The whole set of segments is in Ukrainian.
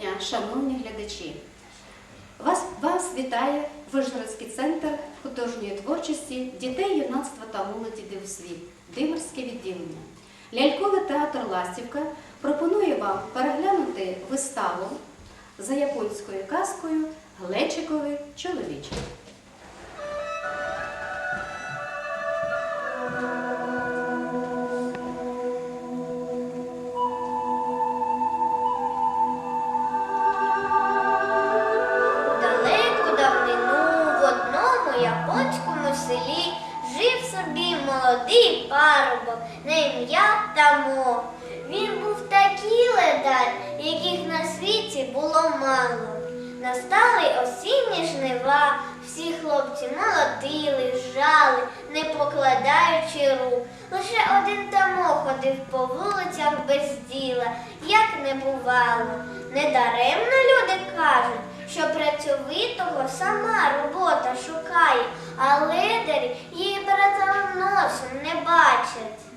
дня, шановні глядачі! Вас, вас вітає Вижгородський центр художньої творчості дітей, юнацтва та молоді Дивосвіт, Димерське відділення. Ляльковий театр Ластівка пропонує вам переглянути виставу за японською казкою Глечиковий чоловічок. Японському селі жив собі молодий парубок на ім'я Тамо. Він був такий ледар, яких на світі було мало. Настали осінні жнива, всі хлопці молотили, жали, не покладаючи рук. Лише один Тамо ходив по вулицях без діла, як не бувало. Недаремно люди кажуть, що працьовитого сама робота шукає, а ледарі її перед носом не бачать.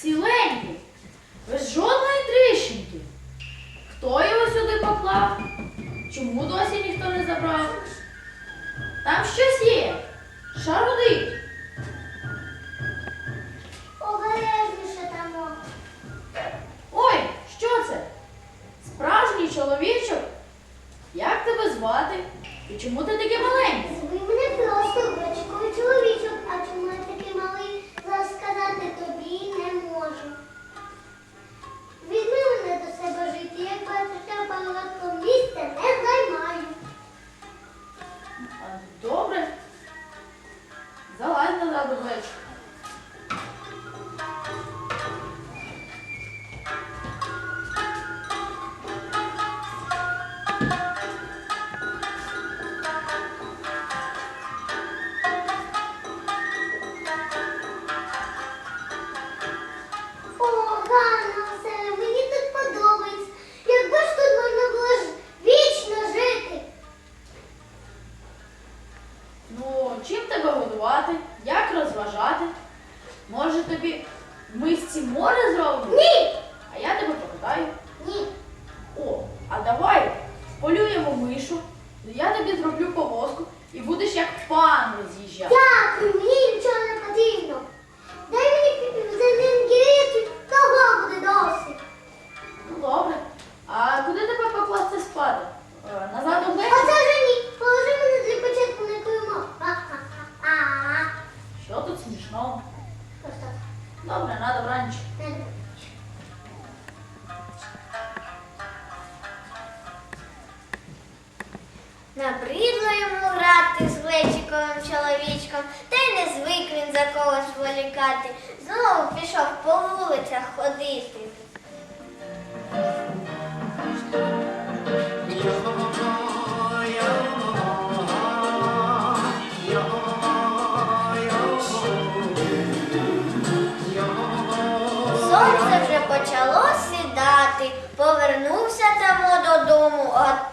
Ціленький, без жодної тріщинки. Хто його сюди поклав? Чому досі ніхто не забрав? Годувати? Як розважати? Може тобі мисці море зробимо? Ні! А я тебе покатаю. Ні. О, а давай полюємо мишу, я тобі зроблю повозку і будеш як пан роз'їжджати. Дякую, мені нічого не потрібно. Дай мені речі, того буде досить. Ну добре. А куди тебе покласти спати? Добре, на добраніч. Набридло йому грати з глечиковим чоловічком, та й не звик він за когось волікати. Знову пішов по вулицях ходити. Додому, а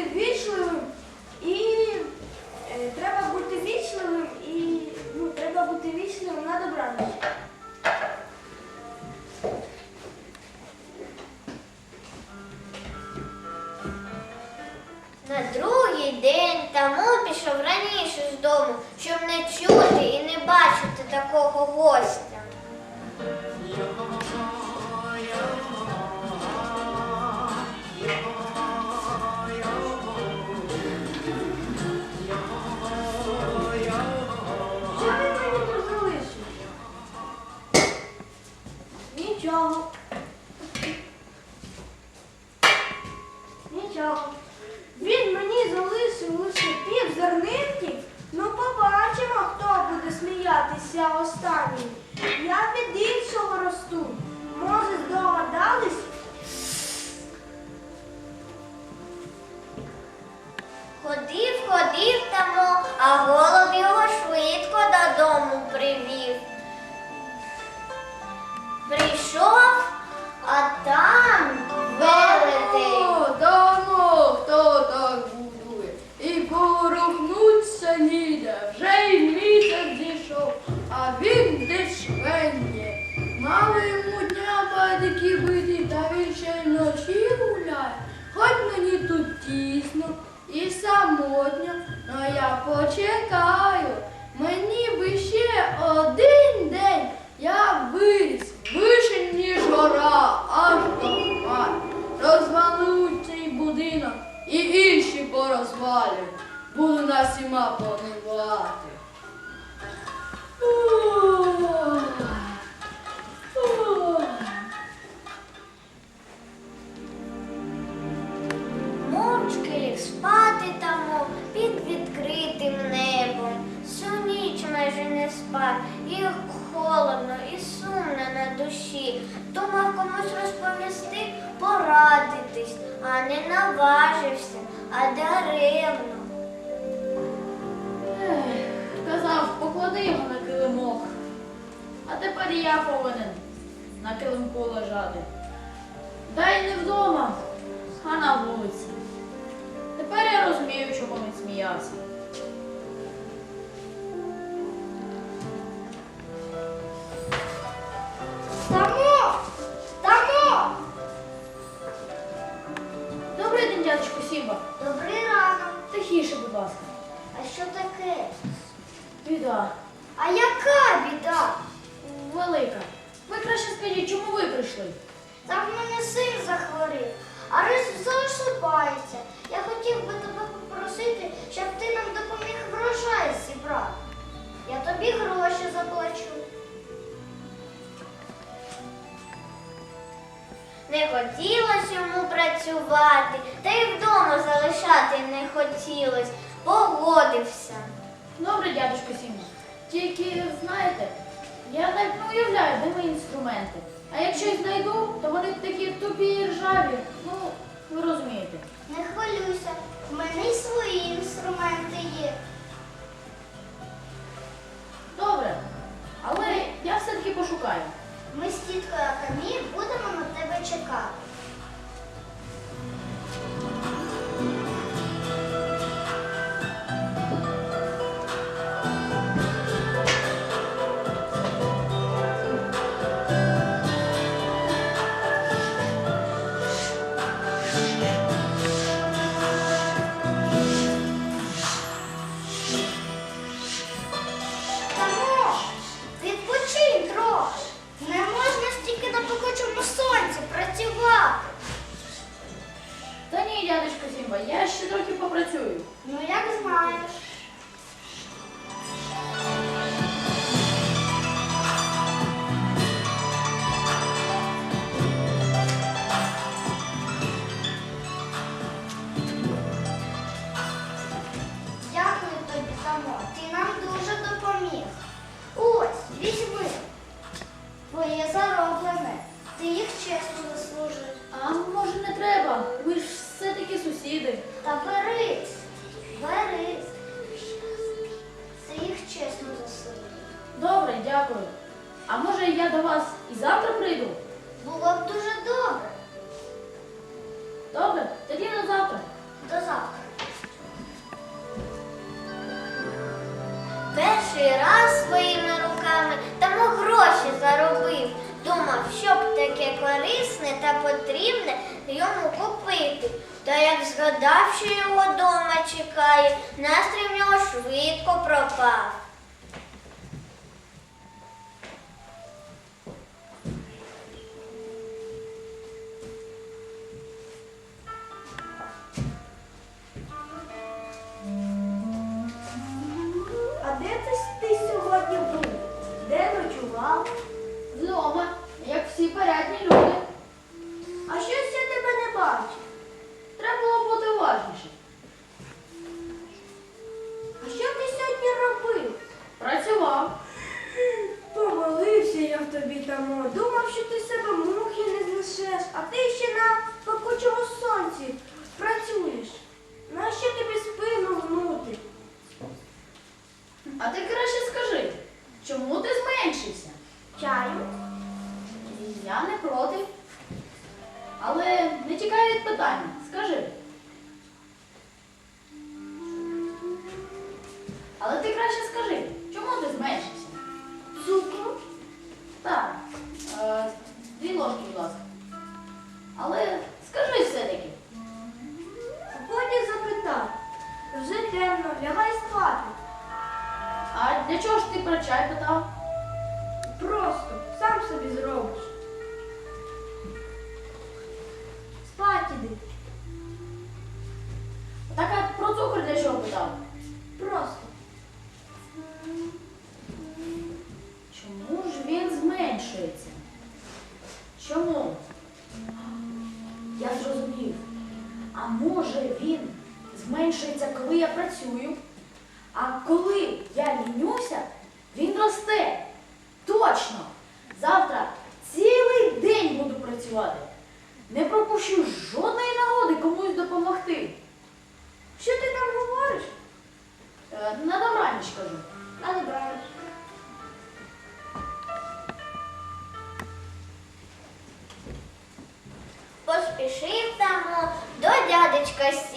бути вічливим ох. Мовчки ліг спати Тамо під відкритим небом. Всю ніч майже не спав, і холодно, і сумно на душі. Думав комусь розповісти, порадитись, а не наважився, а даремно. Казав, поклади його на килимок. А тепер я повинен на килимку лежати. Дай не вдома, а на вулиці. Тепер я розумію, чому він сміявся. Біда. А яка біда? Велика. Ви краще скажіть, чому ви прийшли? Там в мене син захворів, а рис залишається. Я хотів би тебе попросити, щоб ти нам допоміг врожай зібрати. Я тобі гроші заплачу. Не хотілося йому працювати, та й вдома залишати не хотілось. Погодився. Добре, дядечко Сімба. Тільки знаєте, я навіть не уявляю, де мої інструменти. А якщо їх знайду, то вони такі тупі і ржаві. Ну, ви розумієте. Не хвилюйся, в мене й свої інструменти є. Добре. Але я все-таки пошукаю. Ми з тіткою Акамі будемо на тебе чекати. Та Зімба, я ще трохи попрацюю. Ну, як знаєш. Дякую. А може я до вас і завтра прийду? Було б дуже добре. Добре, тоді на завтра. До завтра. Перший раз своїми руками тому гроші заробив. Думав, щоб таке корисне та потрібне йому купити. Та як згадав, що його дома чекає, настрій в нього швидко пропав.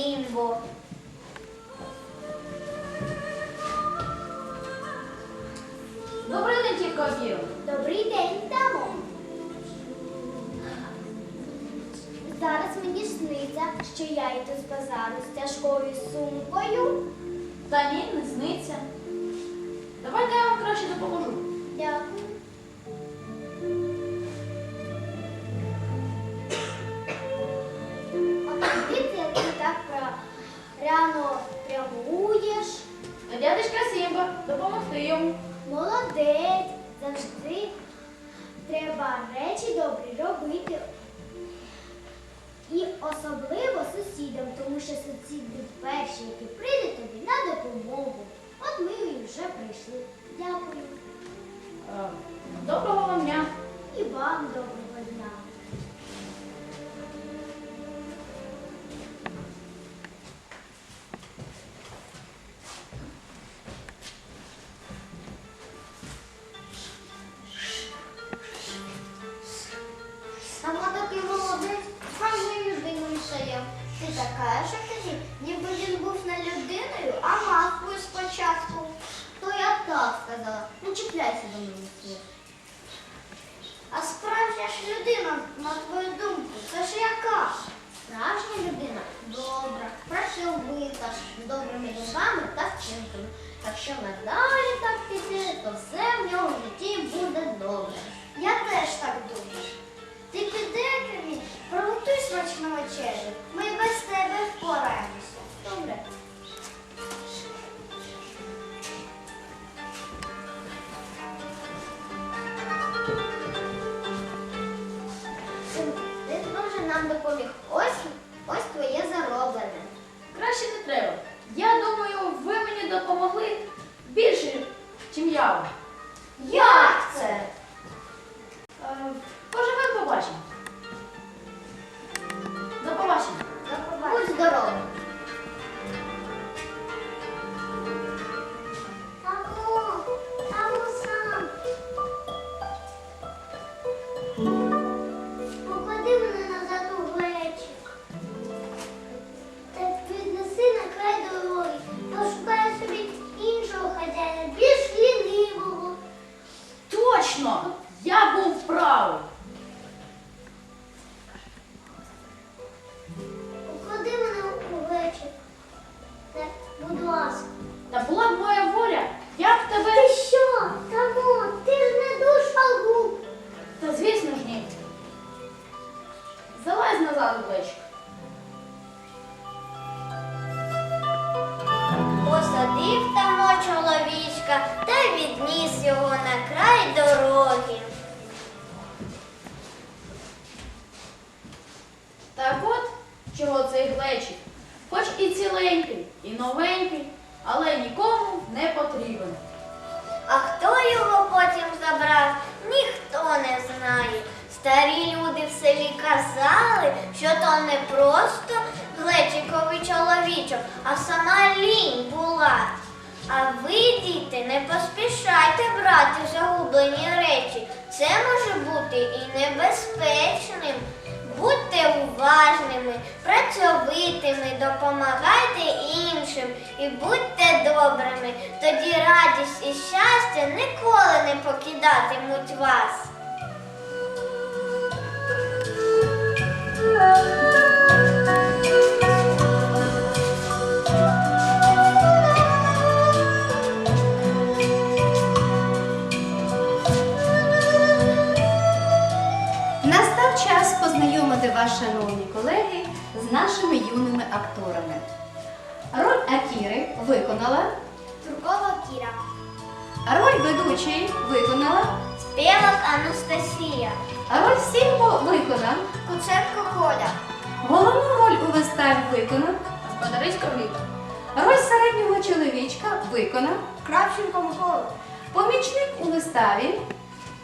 steamboat. якщо надалі так піде, то все в нього в житті буде добре. Я теж так думаю. Ти піди, Кремі, приготуй смачну вечерю. Ми без тебе впораємося. Добре. mundial. Казали, що то не просто глечиковий чоловічок, а сама лінь була. А ви, діти, не поспішайте брати загублені речі. Це може бути і небезпечним. Будьте уважними, працьовитими, допомагайте іншим і будьте добрими. Тоді радість і щастя ніколи не покидатимуть вас. Настав час познайомити вас, шановні колеги, з нашими юними акторами. Роль Акіри виконала, Туркова Кіра. роль ведучої виконала, Співак Анастасія. роль Сімбо виконав, Куценко Коля. головну роль у виставі виконав, Господарисько Віка. роль середнього чоловічка виконав, Кравченко Микола. помічник у виставі,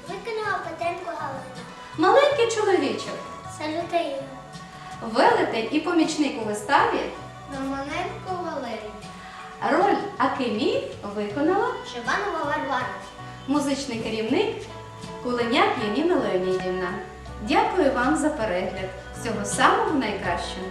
Виконала Петренко Галина. маленький чоловічок, Салюта велетень і помічник у виставі, Романенко Валерій. роль Акимі виконала Шибанова Варвара. музичний керівник Куленяк Яніна Леонідівна. Дякую вам за перегляд. Всього самого найкращого.